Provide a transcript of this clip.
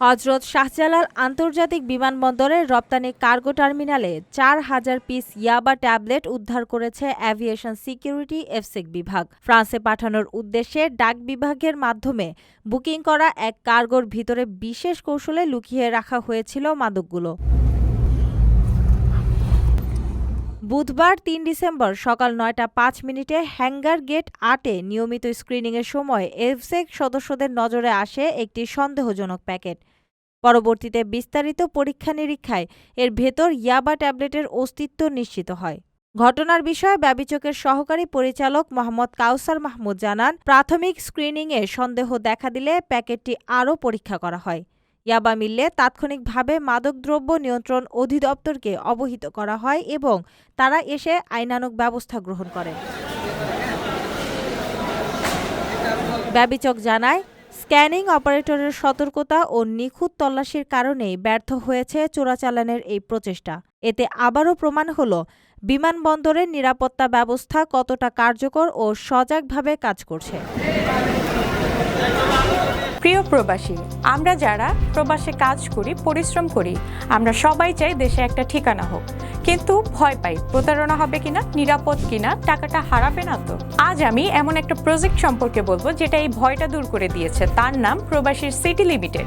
হজরত শাহজালাল আন্তর্জাতিক বিমানবন্দরের রপ্তানি কার্গো টার্মিনালে চার হাজার পিস ইয়াবা ট্যাবলেট উদ্ধার করেছে অ্যাভিয়েশন সিকিউরিটি এফসেক বিভাগ। ফ্রান্সে পাঠানোর উদ্দেশ্যে ডাক বিভাগের মাধ্যমে বুকিং করা এক কার্গোর ভিতরে বিশেষ কৌশলে লুকিয়ে রাখা হয়েছিল মাদকগুলো। বুধবার তিন ডিসেম্বর সকাল নয়টা পাঁচ মিনিটে হ্যাঙ্গার গেট আটে নিয়মিত স্ক্রিনিংয়ের সময় এফসেক সদস্যদের নজরে আসে একটি সন্দেহজনক প্যাকেট। পরবর্তীতে বিস্তারিত পরীক্ষা নিরীক্ষায় এর ভেতর ইয়াবা ট্যাবলেটের অস্তিত্ব নিশ্চিত হয়। ঘটনার বিষয়ে ব্যবিচকের সহকারী পরিচালক মোহাম্মদ কাউসার মাহমুদ জানান, প্রাথমিক স্ক্রিনিংয়ে সন্দেহ দেখা দিলে প্যাকেটটি আরও পরীক্ষা করা হয়। ইয়াবা মিললে তাৎক্ষণিকভাবে মাদকদ্রব্য নিয়ন্ত্রণ অধিদপ্তরকে অবহিত করা হয় এবং তারা এসে আইনানুক ব্যবস্থা গ্রহণ করে। ব্যবিচক জানায়, স্ক্যানিং অপারেটরের সতর্কতা ও নিখুঁত তল্লাশির কারণেই ব্যর্থ হয়েছে চোরাচালানের এই প্রচেষ্টা। এতে আবারও প্রমাণ হল, বিমানবন্দরের নিরাপত্তা ব্যবস্থা কতটা কার্যকর ও সজাগভাবে কাজ করছে। প্রিয় প্রবাসী, আমরা যারা প্রবাসে কাজ করি, পরিশ্রম করি, আমরা সবাই চাই দেশে একটা ঠিকানা হোক। কিন্তু ভয় পাই, প্রতারণা হবে কিনা, নিরাপদ কিনা, টাকাটা হারাবে না তো? আজ আমি এমন একটা প্রজেক্ট সম্পর্কে বলব, যেটা এই ভয়টা দূর করে দিয়েছে। তার নাম প্রবাসীর সিটি লিমিটেড।